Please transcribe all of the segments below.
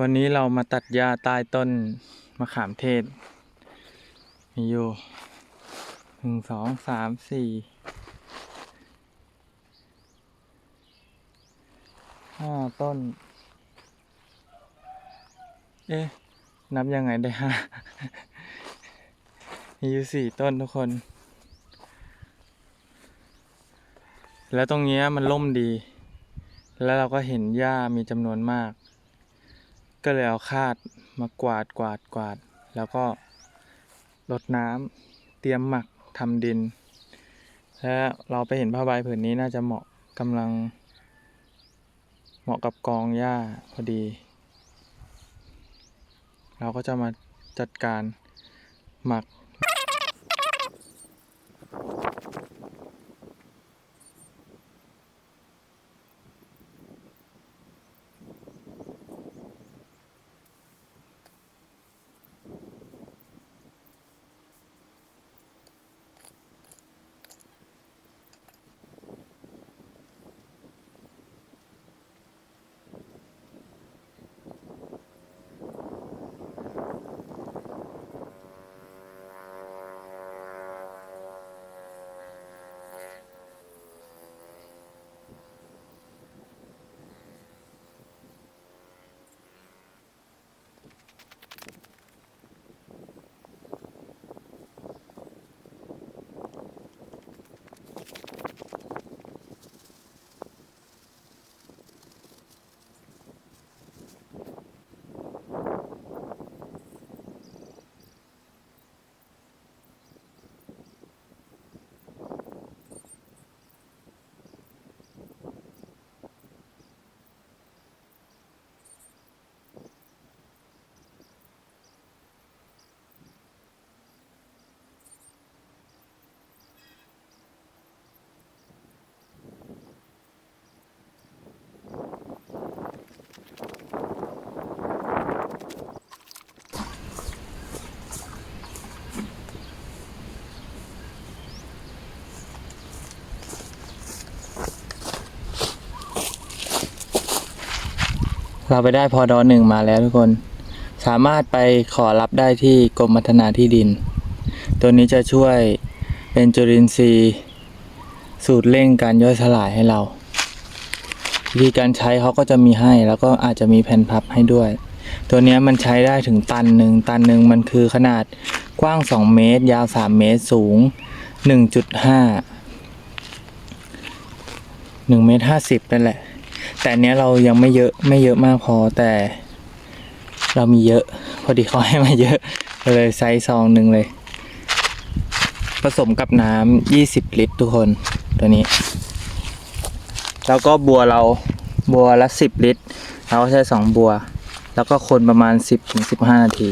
วันนี้เรามาตัดหญ้าใต้ต้นมะขามเทศ มีอยู่หนึ่งสองสามสี่ห้าต้น เอ๊ะ นับยังไงได้ห้ามีอยู่สี่ต้นทุกคน แล้วตรงนี้มันล่มดี แล้วเราก็เห็นหญ้ามีจำนวนมาก ก็เลยเอาคาดมากวาดกวาดกวาด แล้วก็รดน้ำเตรียมหมักทำดิน แล้วเราไปเห็นผ้าใบผืนนี้น่าจะเหมาะกำลัง เหมาะกับกองหญ้าพอดี เราก็จะมาจัดการหมัก เราไปได้พอดอหนึ่งมาแล้วทุกคน สามารถไปขอรับได้ที่กรมพัฒนาที่ดิน ตัวนี้จะช่วยเป็นจุลินทรีย์ สูตรเร่งการย่อยสลายให้เราวิธีการใช้เขาก็จะมีให้แล้วก็อาจจะมีแผ่นพับให้ด้วย ตัวนี้มันใช้ได้ถึงตันหนึ่งตันหนึ่งมันคือขนาดกว้าง 2 เมตร ยาว 3 เมตรสูง 1.5 1เมตร50นั่นแหละ แต่อันเนี้ยเรายังไม่เยอะไม่เยอะมากพอแต่ เรามีเยอะ พอดีเขาให้มาเยอะก็เลยไซส์ซองหนึ่งเลย ผสมกับน้ำ20ลิตรทุกคนตัวนี้ แล้วก็บัวเราบัวละ10ลิตร เราก็ใช้2บัว แล้วก็คนประมาณ10-15นาที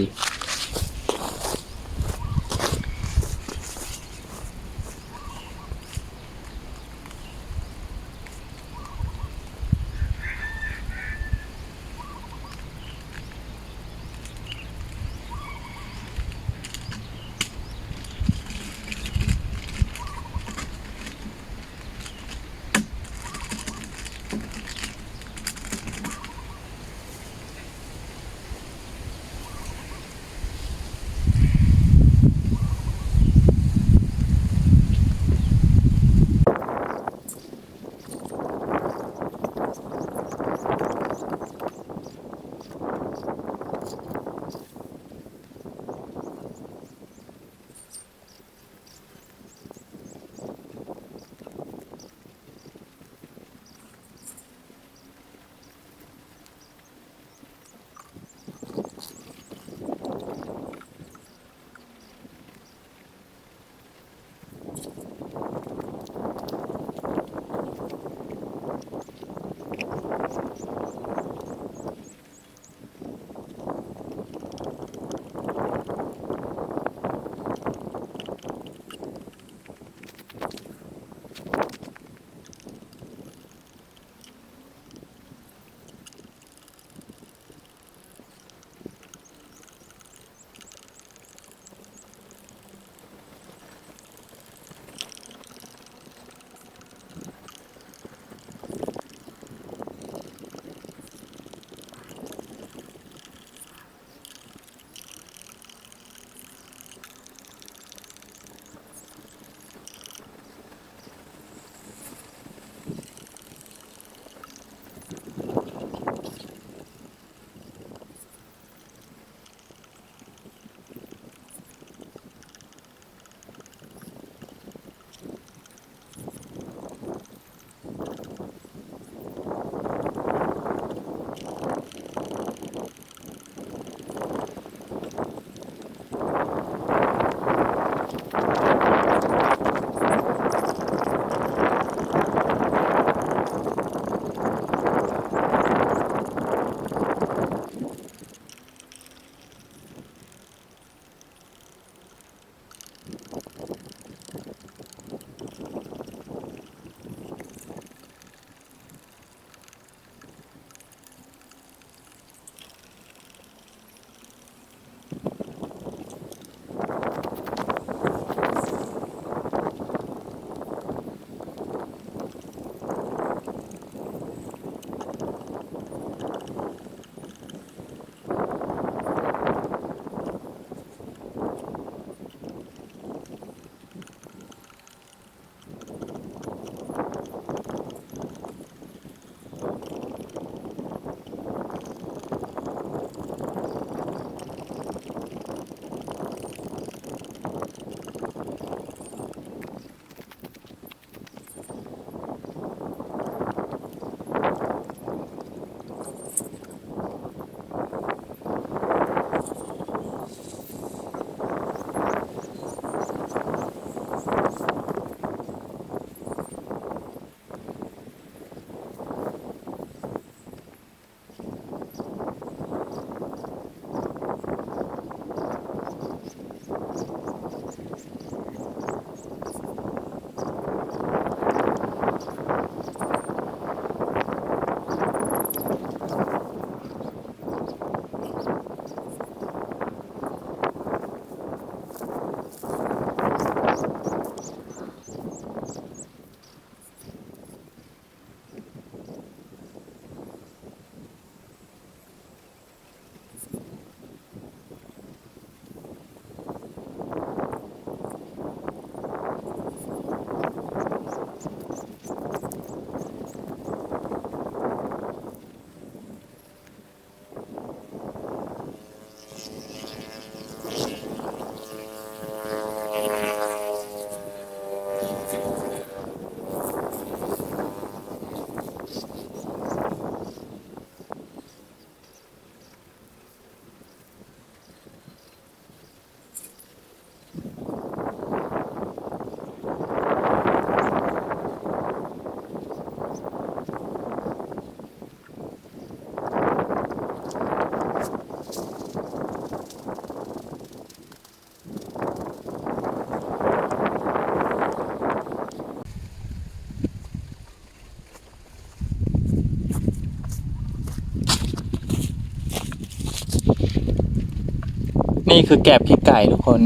คือแกบขี้ไก่ทุกคน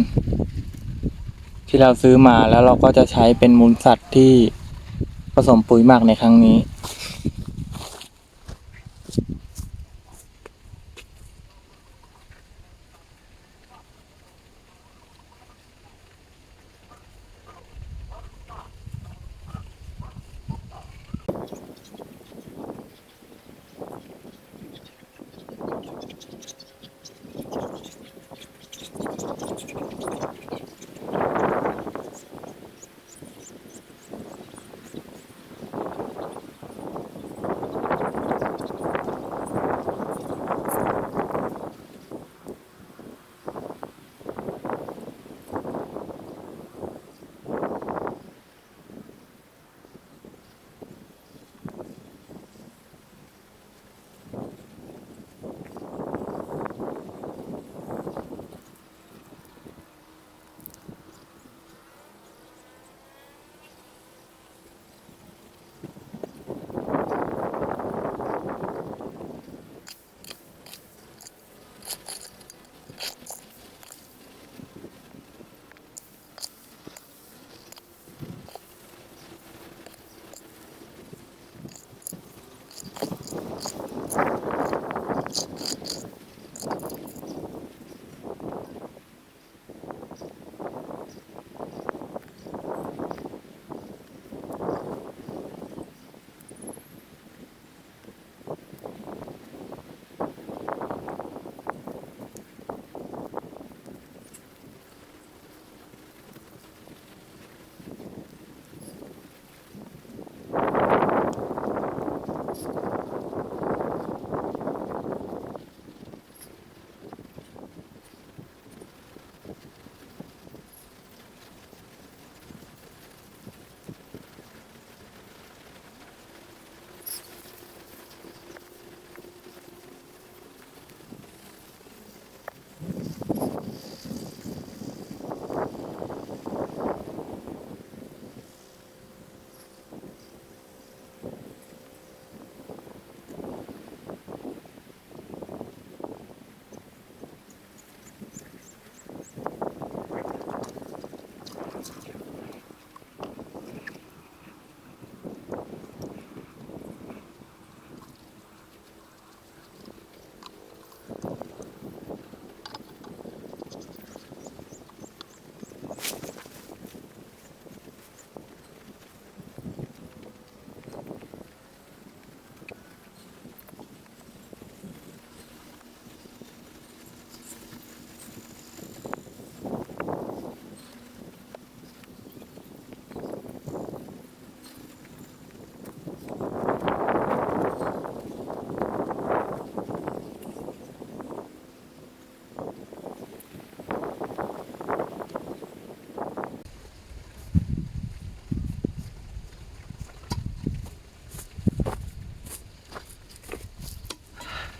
ที่เราซื้อมาแล้วเราก็จะใช้เป็นมูลสัตว์ที่ผสมปุ๋ยหมักในครั้งนี้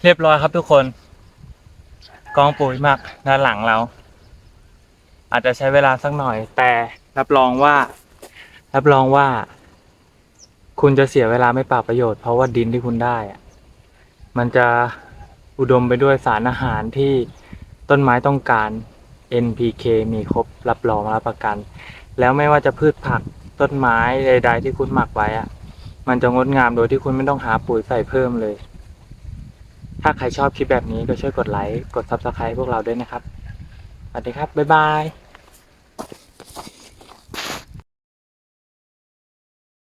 เรียบร้อยครับทุกคน กองปุ๋ยหมักด้านหลังเรา อาจจะใช้เวลาสักหน่อย แต่รับรองว่า รับรองว่า คุณจะเสียเวลาไม่เปล่าประโยชน์ เพราะว่าดินที่คุณได้อะมันจะอุดมไปด้วยสารอาหารที่ต้นไม้ต้องการ NPK มีครบรับรองรับประกัน แล้วไม่ว่าจะพืชผักต้นไม้ใด ๆ ที่คุณหมักไว้อะมันจะงดงามโดยที่คุณไม่ต้องหาปุ๋ยใส่เพิ่มเลย ถ้าใครชอบคลิปแบบนี้ก็ช่วยกดไลค์ กดซับสไคร b ์พวกเราด้วยนะครับ สวัสดีครับ บ๊ายบาย